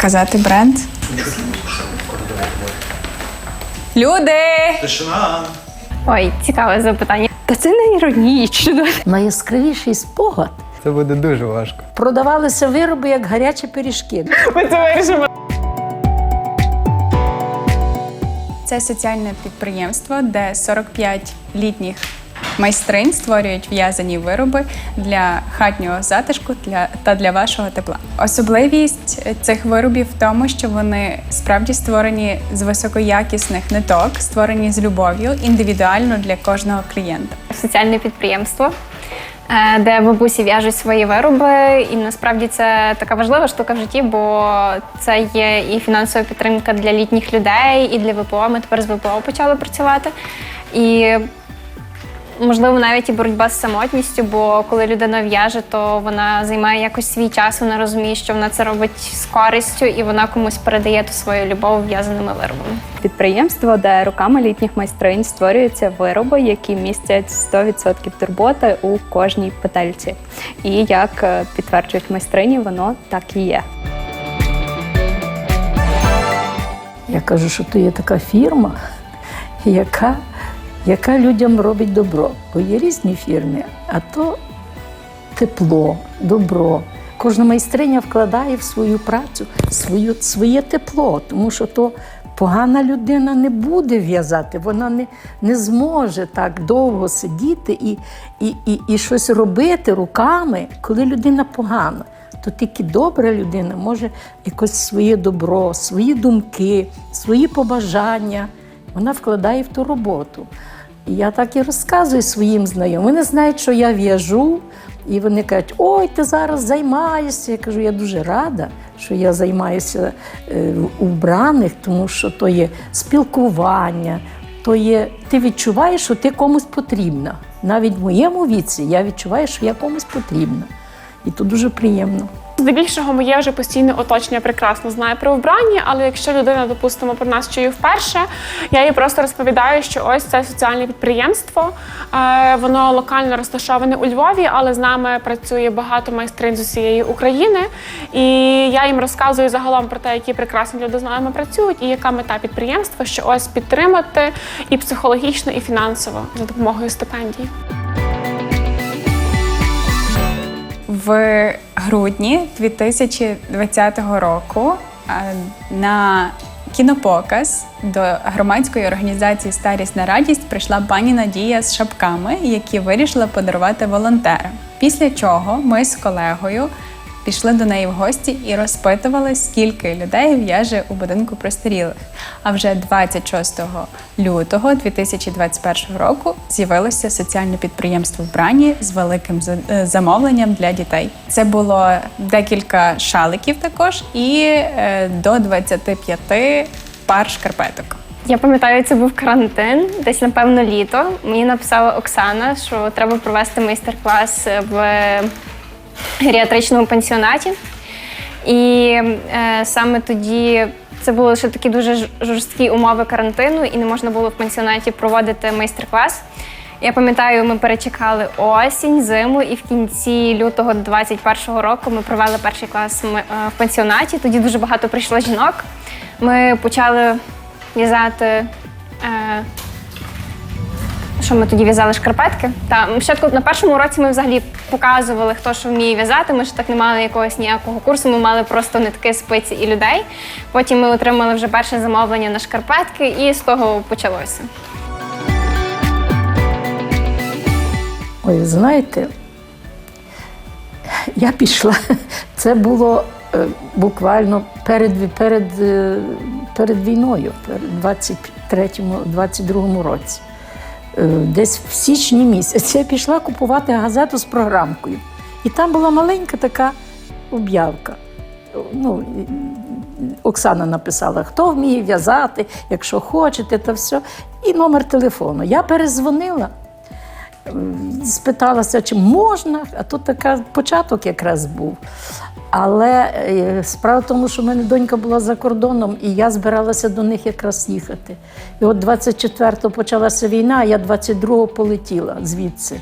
Казати бренд. Люди! Тишина. Ой, цікаве запитання. Та це не іронічно. Найяскравіший спогад Це буде дуже важко. продавалися вироби як гарячі пиріжки. Ми це вирішимо. Це соціальне підприємство, де 45 літніх майстринь створюють в'язані вироби для хатнього затишку для, та для вашого тепла. Особливість цих виробів в тому, що вони справді створені з високоякісних ниток, створені з любов'ю індивідуально для кожного клієнта. Соціальне підприємство, е, де бабусі в'яжуть свої вироби. І насправді це така важлива штука в житті, бо це є і фінансова підтримка для літніх людей, і для ВПО. Ми тепер з ВПО почали працювати. І можливо навіть і боротьба з самотністю, бо коли людина в'яже, то вона займає якось свій час, вона розуміє, що вона це робить з користю, і вона комусь передає ту свою любов в'язаними виробами. Підприємство, де руками літніх майстринь створюються вироби, які містять 100% турботи у кожній петельці. І як е, підтверджують майстрині, воно так і є. Я кажу, що то є така фірма, яка, яка людям робить добро. Бо є різні фірми, а то тепло, добро. Кожна майстриня вкладає в свою працю свою, своє тепло, тому що то погана людина не буде в'язати, вона не, не зможе так довго сидіти і, і, і, і щось робити руками, коли людина погана. То тільки добра людина може якось своє добро, свої думки, свої побажання. Вона вкладає в ту роботу. І я так і розказую своїм знайомим. Вони знають, що я в'яжу, і вони кажуть, ой, ти зараз займаєшся. Я кажу, я дуже рада, що я займаюся е, у вбраних, тому що то є спілкування, то є, ти відчуваєш, що ти комусь потрібна. Навіть в моєму віці я відчуваю, що я комусь потрібна. І то дуже приємно. Здебільшого моє вже постійне оточення прекрасно знає про вбрання, але якщо людина, допустимо, про нас чує вперше, я їй просто розповідаю, що ось це соціальне підприємство. е, Воно локально розташоване у Львові, але з нами працює багато майстрин з усієї України. І я їм розказую загалом про те, які прекрасні люди з нами працюють, і яка мета підприємства, що ось підтримати і психологічно, і фінансово за допомогою стипендій. В грудні 2020 року е, на кінопоказ до громадської організації Старість на радість прийшла пані Надія з шапками, які вирішила подарувати волонтерам. Після чого ми з колегою пішли до неї в гості і розпитували, скільки людей в'яже у будинку простарілих. А вже 26 лютого 2021 року з'явилося соціальне підприємство вбрані з великим е, замовленням для дітей. Це було декілька шаликів також і е, до 25 пар шкарпеток. Я пам'ятаю, це був карантин, десь напевно літо. Мені написала Оксана, що треба провести майстер-клас в геріатричному пансіонаті. І е, саме тоді це були ще такі дуже жорсткі умови карантину, і не можна було в пансіонаті проводити майстер-клас. Я пам'ятаю, ми перечекали осінь, зиму, і в кінці лютого 21-го року ми провели перший клас е, в пансіонаті. Тоді дуже багато прийшло жінок. Ми почали в'язати. Що ми тоді в'язали шкарпетки? Та спочатку на першому уроці ми взагалі показували, хто що вміє в'язати. Ми ж так не мали якогось ніякого курсу. Ми мали просто нитки, спиці і людей. Потім ми отримали вже перше замовлення на шкарпетки, і з того почалося. Ой, знаєте, я пішла. Це було е, буквально перед, перед, е, перед війною, 23-му, 22-му році. Е, Десь в січні місяці я пішла купувати газету з програмкою. І там була маленька така об'явка. Ну, Оксана написала, хто вміє в'язати, якщо хочете, то все. І номер телефону. Я перезвонила спиталася, чи можна, а тут така початок якраз був. Але е, справа в тому, що в мене донька була за кордоном, і я збиралася до них якраз їхати. І от 24-го почалася війна, а я 22-го полетіла звідси.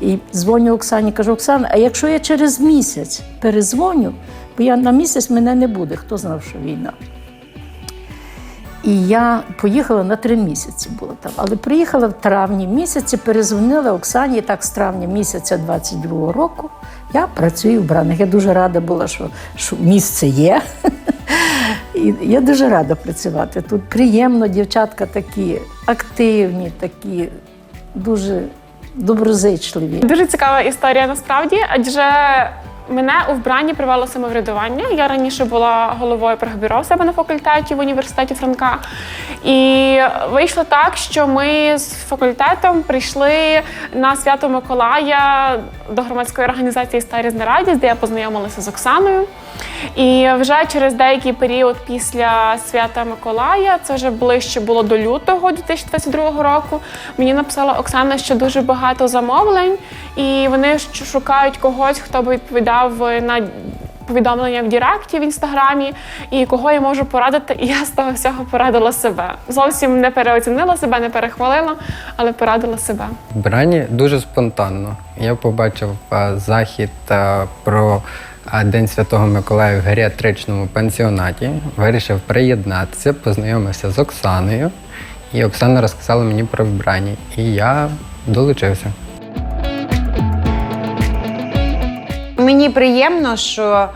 І дзвоню Оксані, кажу, Оксана, а якщо я через місяць перезвоню, Бо я на місяць мене не буде, хто знав, що війна. І я поїхала на три місяці була там. Але приїхала в травні місяці, перезвонила Оксані, так з травня місяця 22-го року. Я працюю в бранах. Я дуже рада була, що, що місце є. І я дуже рада працювати. Тут приємно, дівчатка такі активні, такі дуже доброзичливі. Дуже цікава історія насправді, адже мене у вбранні привело самоврядування. Я раніше була головою прогбюро в себе на факультеті в університеті Франка. І вийшло так, що ми з факультетом прийшли на свято Миколая до громадської організації Старість на радість, де я познайомилася з Оксаною. І вже через деякий період після свята Миколая, це вже ближче було до лютого 2022 року. Мені написала Оксана, що дуже багато замовлень, і вони шукають когось, хто би відповідав на повідомлення в Діректі в інстаграмі, і кого я можу порадити. І я з того всього порадила себе. Зовсім не переоцінила себе, не перехвалила, але порадила себе. Брані дуже спонтанно. Я побачив е, захід е, про е, День Святого Миколая в геріатричному пансіонаті. Вирішив приєднатися, познайомився з Оксаною, і Оксана розказала мені про вбрані. І я долучився. Мені приємно, що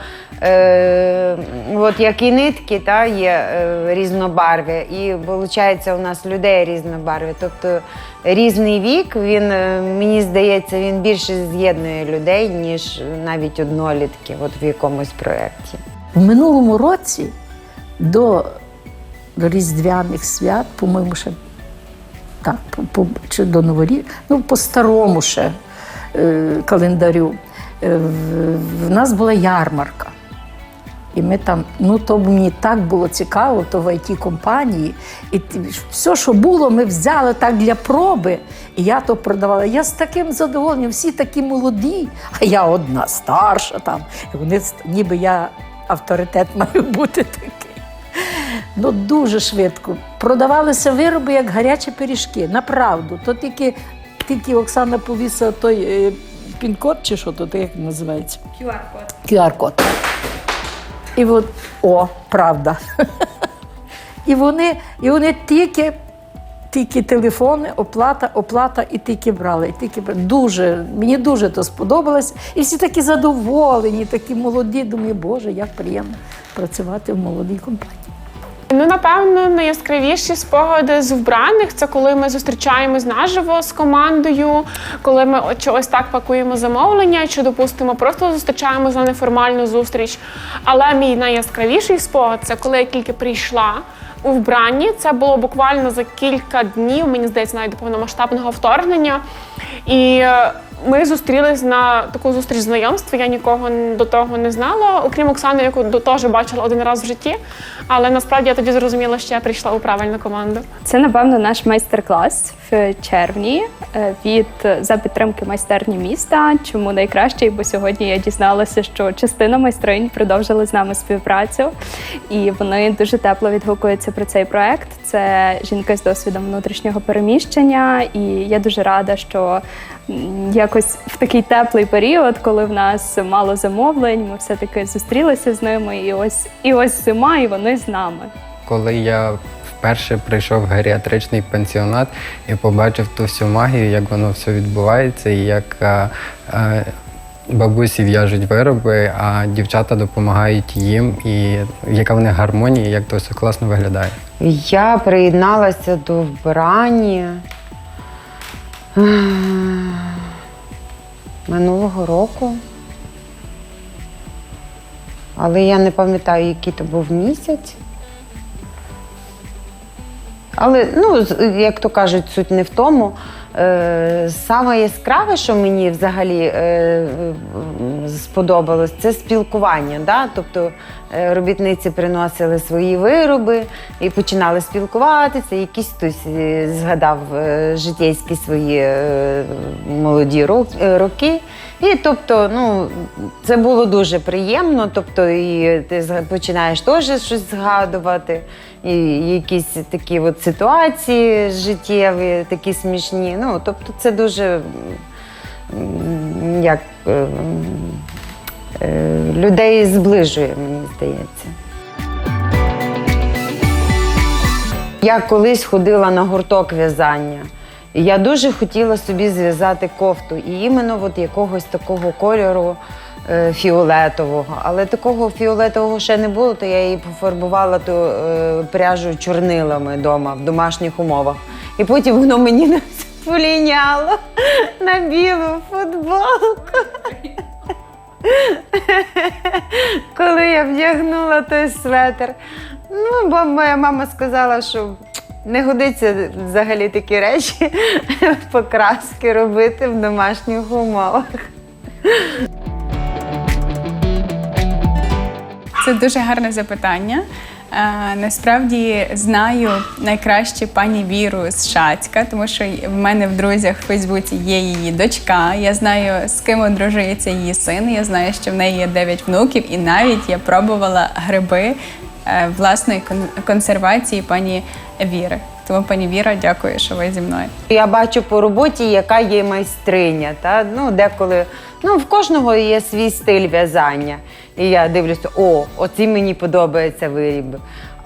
е, от як і нитки, та, є е, різнобарві, і виходить у нас людей різнобарві. Тобто різний вік, він, е, мені здається, він більше з'єднує людей, ніж навіть однолітки от в якомусь проєкті. В минулому році до, до Різдвяних свят, по-моєму, ще так, по, по, чи до Новорі, ну, по старому ще е, календарю, в, в нас була ярмарка. І ми там, ну то мені так було цікаво, то в it компанії. І все, що було, ми взяли так для проби. І я то продавала. Я з таким задоволенням, всі такі молоді, а я одна старша там. І вони ніби я авторитет маю бути такий. Ну, дуже швидко. Продавалися вироби як гарячі пиріжки. Направду. То тільки, тільки Оксана повісила той е, пін-код, чи що то як називається? QR-код. QR-код. І от, о, правда. і вони, і вони тільки, тільки телефони, оплата, оплата, і тільки брали. І тільки брали. Дуже, мені дуже то сподобалось. І всі такі задоволені, такі молоді. Думаю, Боже, як приємно працювати в молодій компанії. Ну, напевно, найяскравіші спогади з вбраних це коли ми зустрічаємось наживо з командою, коли ми от чи ось так пакуємо замовлення, чи допустимо, просто зустрічаємось на неформальну зустріч. Але мій найяскравіший спогад це коли я тільки прийшла у вбранні. Це було буквально за кілька днів, мені здається, навіть до повномасштабного вторгнення. І е, ми зустрілись на таку зустріч знайомства. Я нікого до того не знала, окрім Оксани, яку до теж бачила один раз в житті. Але насправді я тоді зрозуміла, що я прийшла у правильну команду. Це, напевно, наш майстер-клас в червні е, від за підтримки майстерні міста. Чому найкращий? Бо сьогодні я дізналася, що частина майстринь продовжили з нами співпрацю, і вони дуже тепло відгукуються про цей проект. Це жінки з досвідом внутрішнього переміщення, і я дуже рада, що якось в такий теплий період, коли в нас мало замовлень, ми все таки зустрілися з ними, і ось і ось зима, і вони з нами. Коли я вперше прийшов в геріатричний пансіонат і побачив ту всю магію, як воно все відбувається, і як е, е, бабусі в'яжуть вироби, а дівчата допомагають їм, і яка в них гармонія, як то все класно виглядає. Я приєдналася до вбрані ем, минулого року. Але я не пам'ятаю, який то був місяць. Але, ну, як то кажуть, суть не в тому. Е, саме яскраве, що мені взагалі е, сподобалось, це спілкування. Да? Тобто е, робітниці приносили свої вироби і починали спілкуватися. Якісь хтось згадав житейські свої молоді роки. І тобто, ну, це було дуже приємно. Тобто, і ти починаєш теж щось згадувати, і якісь такі от ситуації життєві, такі смішні. Ну, тобто, це дуже як. е, е, людей зближує, мені здається. Я колись ходила на гурток в'язання. Я дуже хотіла собі зв'язати кофту. І іменно от якогось такого кольору е, фіолетового. Але такого фіолетового ще не було, то я її пофарбувала ту е, пряжу чорнилами вдома, в домашніх умовах. І потім воно мені поліняло на білу футболку. Коли я вдягнула той светр. Ну, бо моя мама сказала, що не годиться взагалі такі речі покраски робити в домашніх умовах. Це дуже гарне запитання. Е, насправді знаю найкраще пані Віру з Шацька, тому що в мене в друзях в Фейсбуці є її дочка. Я знаю, з ким одружується її син. Я знаю, що в неї є 9 внуків, і навіть я пробувала гриби власної кон- консервації пані Віри. Тому, пані Віра, дякую, що ви зі мною. Я бачу по роботі, яка є майстриня. Та? Ну, деколи ну, в кожного є свій стиль в'язання. І я дивлюся, о, оці мені подобається виріб.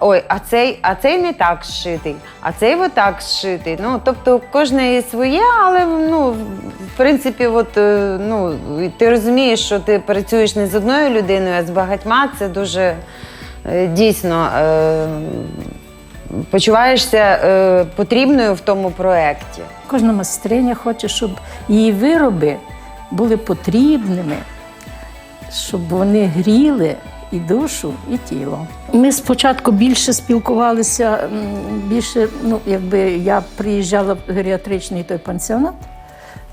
Ой, а цей, а цей не так зшитий, а цей отак зшитий. Ну, тобто, кожне є своє, але ну, в принципі, от, е, ну, ти розумієш, що ти працюєш не з одною людиною, а з багатьма. Це дуже е, дійсно. Е, почуваєшся е, потрібною в тому проєкті. Кожна майстриня хоче, щоб її вироби були потрібними, щоб вони гріли і душу, і тіло. Ми спочатку більше спілкувалися, більше, ну, якби я приїжджала в геріатричний той пансіонат,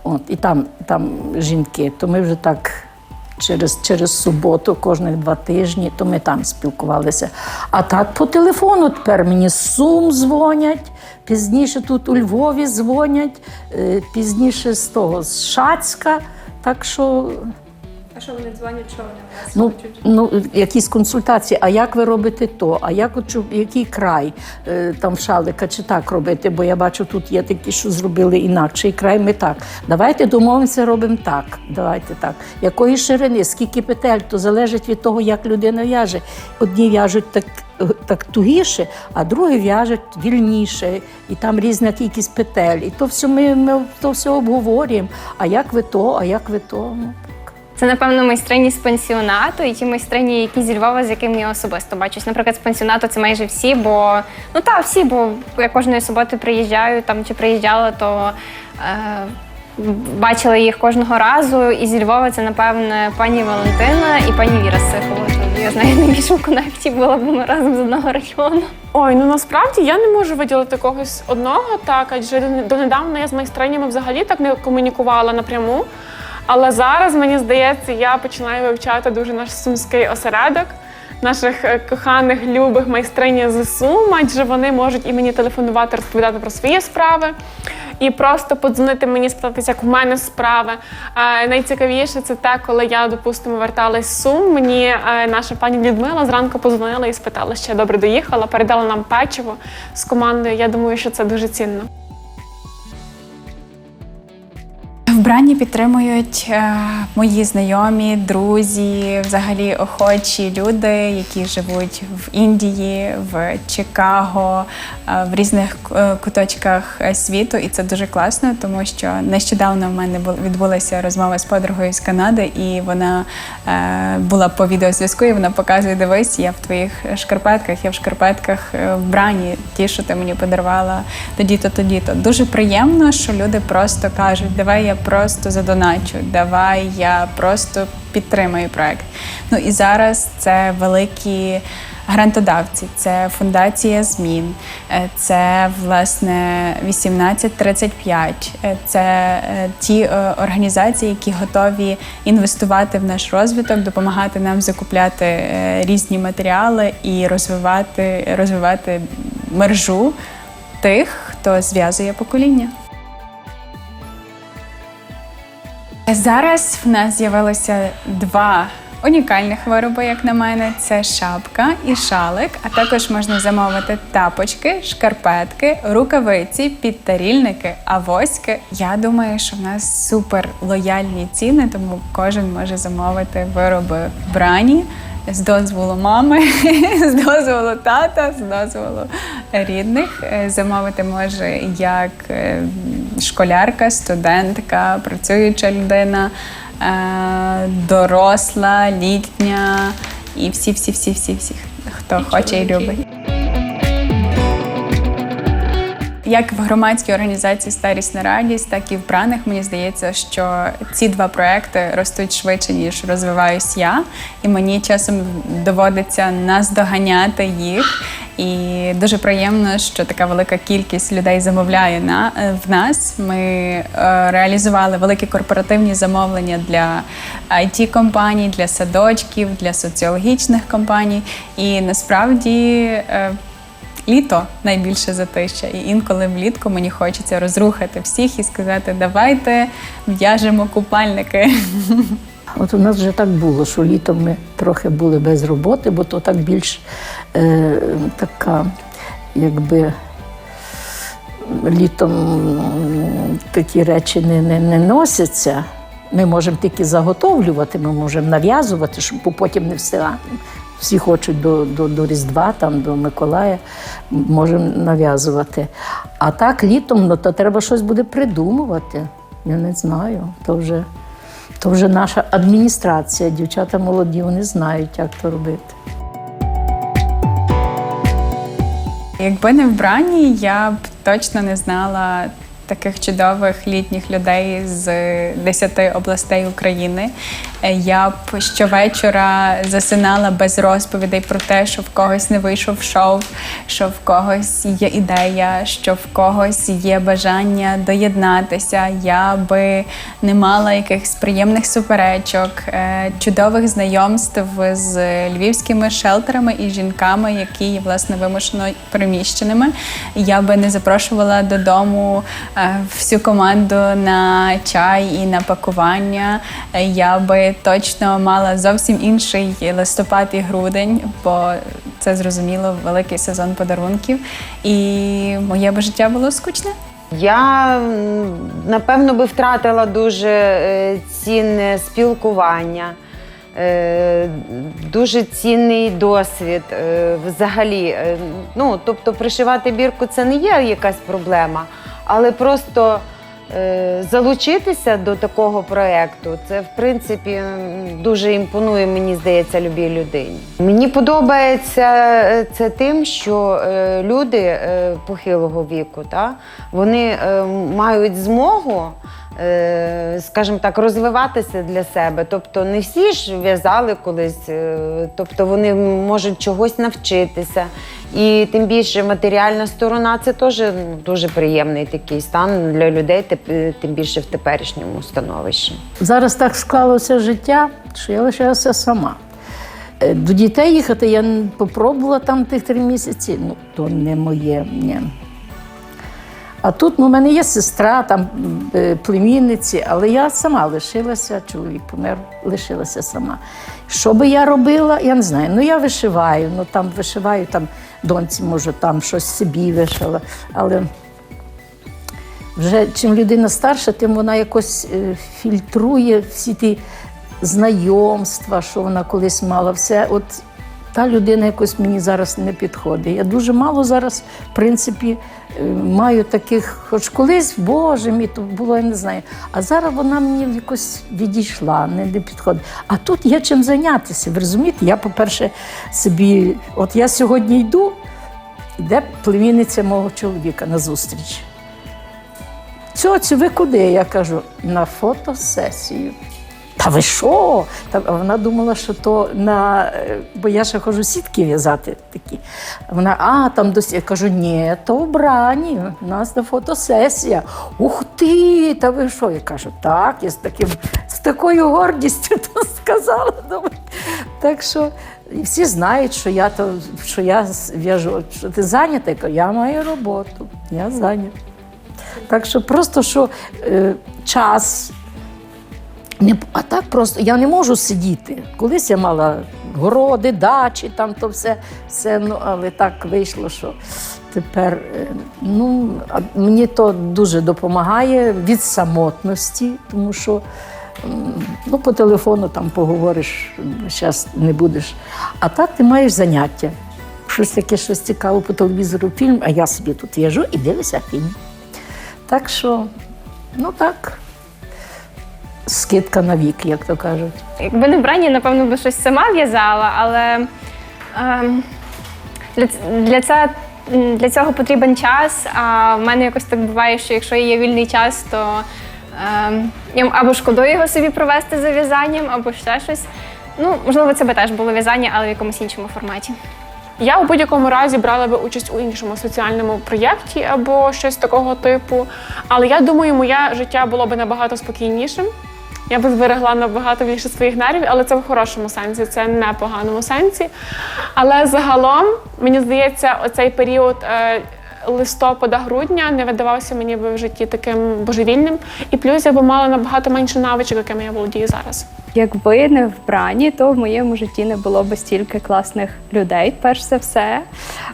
от, і там, там жінки, то ми вже так через, через суботу, кожних два тижні, то ми там спілкувалися. А так по телефону тепер мені з Сум дзвонять, пізніше тут у Львові дзвонять, е, пізніше з того, з Шацька. Так що А що вони дзвонять, що вони вас Ну, ну, якісь консультації, а як ви робите то, а як який край е, там шалика чи так робити? Бо я бачу, тут є такі, що зробили інакший край, ми так. Давайте домовимося, робимо так. Давайте так. Якої ширини, скільки петель, то залежить від того, як людина в'яже. Одні в'яжуть так, так тугіше, а другі в'яжуть вільніше, і там різна кількість петель. І то все ми, ми то все обговорюємо. А як ви то, а як ви то? Це, напевно, майстрині з пансіонату і ті майстрині, які зі Львова, з якими я особисто бачусь. Наприклад, з пансіонату це майже всі, бо ну так, всі, бо я кожної суботи приїжджаю там чи приїжджала, то е, бачила їх кожного разу. І зі Львова це, напевне, пані Валентина і пані Віра Сихова. Я знаю, найбільше в коннекті була, бо ми разом з одного району. Ой, ну насправді я не можу виділити когось одного, так адже донедавна я з майстринями взагалі так не комунікувала напряму. Але зараз мені здається, я починаю вивчати дуже наш сумський осередок, наших е, коханих, любих майстрині з Сум, адже вони можуть і мені телефонувати, розповідати про свої справи. І просто подзвонити мені, спитатися, як у мене справи. Е, найцікавіше це те, коли я, допустимо, верталась з Сум. Мені е, наша пані Людмила зранку подзвонила і спитала, що я добре доїхала, передала нам печиво з командою. Я думаю, що це дуже цінно. Вбрання підтримують е, мої знайомі, друзі, взагалі охочі люди, які живуть в Індії, в Чикаго, е, в різних е, куточках світу. І це дуже класно, тому що нещодавно в мене бу- відбулася розмова з подругою з Канади, і вона була по відеозв'язку, і вона показує: дивись, я в твоїх шкарпетках, я в шкарпетках вбрані, ті, що ти мені подарувала тоді-то, тоді-то. Дуже приємно, що люди просто кажуть, давай я просто задоначу, давай я просто підтримаю проект. Ну і зараз це великі. Грантодавці, це фундація змін, е, це власне 1835, е, це е, ті організації, які готові інвестувати в наш розвиток, допомагати нам закупляти різні матеріали і розвивати, розвивати мережу тих, хто зв'язує покоління. Зараз в нас з'явилося два унікальних вироби, як на мене, це шапка і шалик, а також можна замовити тапочки, шкарпетки, рукавиці, підтарільники, авоськи. Я думаю, що в нас супер лояльні ціни, тому кожен може замовити вироби вбрані. З дозволу мами, з дозволу тата, з дозволу рідних. Е, Замовити може як е, школярка, студентка, працююча людина, е, доросла, літня і всі, всі, всі, всі, всі, хто хоче і любить. Як в громадській організації Старість на радість, так і в браних мені здається, що ці два проекти ростуть швидше, ніж розвиваюсь я, і мені часом доводиться наздоганяти їх. І дуже приємно, що така велика кількість людей замовляє на в нас. Ми е, реалізували великі корпоративні замовлення для it компаній для садочків, для соціологічних компаній. І насправді. е, Літо найбільше затища, і інколи влітку мені хочеться розрухати всіх і сказати: давайте в'яжемо купальники. От у нас вже так було, що літом ми трохи були без роботи, бо то так більш е, така, якби літом такі речі не, не, не носяться. Ми можемо тільки заготовлювати, ми можемо нав'язувати, щоб потім не встигати. Всі хочуть до, до, до Різдва, там, до Миколая, можемо нав'язувати. А так літом, ну, то треба щось буде придумувати. Я не знаю. То вже, то вже наша адміністрація, дівчата молоді, вони знають, як то робити. Якби не вбрані, я б точно не знала таких чудових літніх людей з 10 областей України. Е, Я б щовечора засинала без розповідей про те, що в когось не вийшов шов, що в когось є ідея, що в когось є бажання доєднатися. Я би не мала якихось приємних суперечок, е, чудових знайомств з львівськими шелтерами і жінками, які є власне вимушено переміщеними. Я би не запрошувала додому е, всю команду на чай і на пакування. Е, Я би точно мала зовсім інший листопад і грудень, бо це зрозуміло великий сезон подарунків. І моє би життя було скучне. Я напевно би втратила дуже е, цінне спілкування, е, дуже цінний досвід е, взагалі. Е, Ну, тобто, пришивати бірку це не є якась проблема, але просто е, залучитися до такого проєкту, це в принципі дуже імпонує, мені здається, любій людині. Мені подобається е, це тим, що е, люди е, похилого віку, та, вони е, мають змогу. Е, Скажімо так, розвиватися для себе. Тобто не всі ж в'язали колись, е, тобто вони можуть чогось навчитися. І тим більше матеріальна сторона це теж ну, дуже приємний такий стан для людей, тим більше в теперішньому становищі. Зараз так склалося життя, що я лишилася сама. Е, До дітей їхати я попробувала там тих три місяці, ну то не моє. Ні. А тут ну, у мене є сестра, там е, племінниці, але я сама лишилася, чоловік помер, лишилася сама. Що би я робила, я не знаю. Ну я вишиваю, ну там вишиваю, там доньці, може, там щось собі вишила. Але вже чим людина старша, тим вона якось е, фільтрує всі ті знайомства, що вона колись мала. Все, от та людина якось мені зараз не підходить. Я дуже мало зараз, в принципі, е, маю таких, хоч колись, Боже мій, то було, я не знаю. А зараз вона мені якось відійшла, не, не підходить. А тут є чим зайнятися. Ви розумієте? Я, по-перше, собі, от я сьогодні йду, йде племінниця мого чоловіка на зустріч. Цьоцю, ви куди? Я кажу, на фотосесію. Ви що? Та вона думала, що то на. Бо я ще хожу сітки в'язати такі. Вона, а, там досі. Я кажу, ні, то в брані, у нас на фотосесія. Ух ти! Та ви що? Я кажу, так, я з таким з такою гордістю то сказала. Так що всі знають, що я то, що я в'яжу, що ти зайнята. Я я маю роботу, я зайнята. Так що просто що е, час Не, а так просто я не можу сидіти. Колись я мала городи, дачі, там то все, все ну, але так вийшло, що тепер е, ну, мені то дуже допомагає від самотності, тому що ну, по телефону там поговориш, зараз не будеш. А так ти маєш заняття. Щось таке, щось цікаве по телевізору фільм, а я собі тут їжу і дивлюся фільм. Так що, ну так, скидка на вік, як то кажуть. Якби не вбрані, напевно, би щось сама в'язала, але ем, для, для, це, для цього потрібен час. А в мене якось так буває, що якщо є вільний час, то ем, я або шкодую його собі провести за в'язанням, або ще щось. Ну, можливо, це би теж було в'язання, але в якомусь іншому форматі. Я у будь-якому разі брала би участь у іншому соціальному проєкті або щось такого типу. Але я думаю, моє життя було би набагато спокійнішим. Я би зберегла набагато більше своїх нервів, але це в хорошому сенсі, це не поганому сенсі. Але загалом, мені здається, оцей період е, листопада-грудня не видавався мені би в житті таким божевільним. І плюс я би мала набагато менше навичок, якими я володію зараз. Якби не вбрані, то в моєму житті не було б стільки класних людей, перш за все.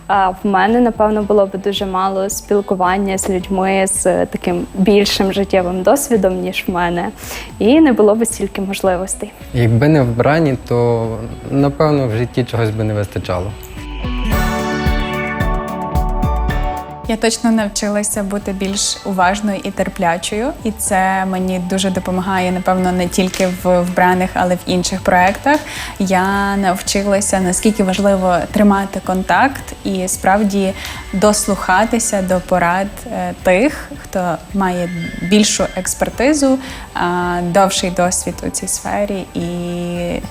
А в мене, напевно, було б дуже мало спілкування з людьми з таким більшим життєвим досвідом, ніж в мене, і не було б стільки можливостей. Якби не вбрані, то напевно в житті чогось би не вистачало. Я точно навчилася бути більш уважною і терплячою, і це мені дуже допомагає, напевно, не тільки в вбраних, але в інших проєктах. Я навчилася наскільки важливо тримати контакт і справді дослухатися до порад е, тих, хто має більшу експертизу, а, довший досвід у цій сфері і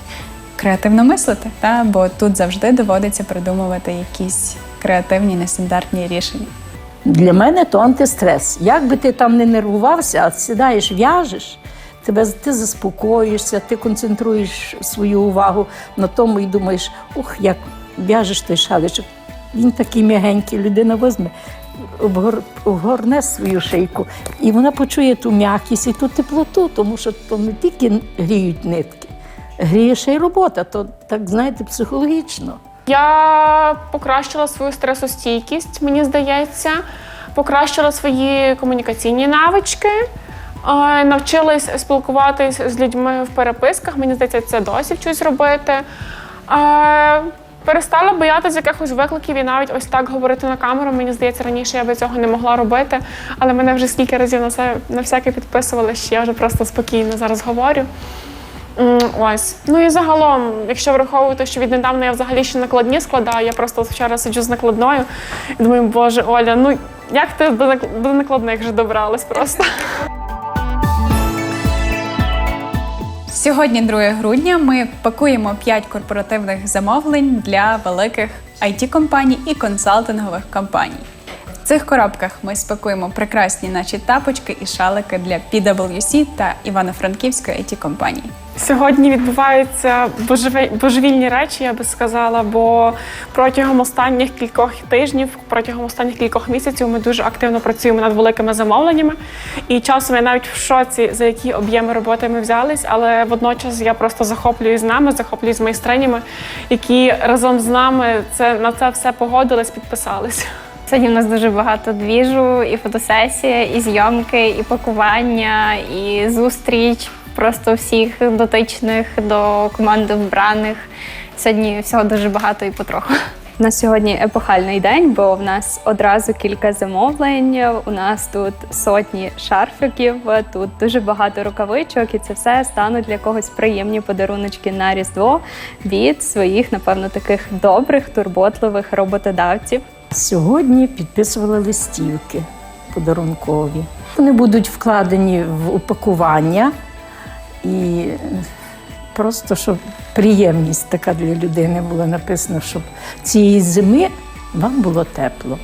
креативно мислити. Та? Бо тут завжди доводиться придумувати якісь креативні нестандартні рішення. Для мене то антистрес. Як би ти там не нервувався, а сідаєш, в'яжеш, тебе ти заспокоїшся, ти концентруєш свою увагу на тому і думаєш, ух, як в'яжеш той шаличок. Він такий м'ягенький, людина возьме, обгор, обгорне свою шийку, і вона почує ту м'якість і ту теплоту, тому що то не тільки гріють нитки, гріє ще й робота, то так знаєте, психологічно. Я покращила свою стресостійкість, мені здається, покращила свої комунікаційні навички, е, навчилась спілкуватись з людьми в переписках. Мені здається, це досі вчусь робити. Е, Перестала боятися якихось викликів і навіть ось так говорити на камеру. Мені здається, раніше я би цього не могла робити, але мене вже скільки разів на це на всяке підписували, що я вже просто спокійно зараз говорю. Ось. Ну і загалом, якщо враховувати, що віднедавна я взагалі ще накладні складаю, я просто вчора сиджу з накладною і думаю, боже, Оля, ну як ти до накладних вже добралась просто? Сьогодні, 2 грудня, ми пакуємо 5 корпоративних замовлень для великих it компаній і консалтингових компаній. Цих коробках ми спакуємо прекрасні наші тапочки і шалики для PwC та Івано-Франківської it компанії. Сьогодні відбуваються божевільні речі, я би сказала, бо протягом останніх кількох тижнів, протягом останніх кількох місяців ми дуже активно працюємо над великими замовленнями. І часом я навіть в шоці, за які об'єми роботи ми взялись, але водночас я просто захоплююсь нами, захоплююсь з майстринями, які разом з нами це на це все погодились, підписались. Сьогодні в нас дуже багато двіжу, і фотосесія, і зйомки, і пакування, і зустріч просто всіх дотичних до команди вбраних. Сьогодні всього дуже багато і потроху. У нас сьогодні епохальний день, бо в нас одразу кілька замовлень. У нас тут сотні шарфиків, тут дуже багато рукавичок, і це все стануть для когось приємні подаруночки на Різдво від своїх, напевно, таких добрих, турботливих роботодавців. Сьогодні підписували листівки подарункові. Вони будуть вкладені в упакування і просто щоб приємність така для людини була написана, щоб цієї зими вам було тепло.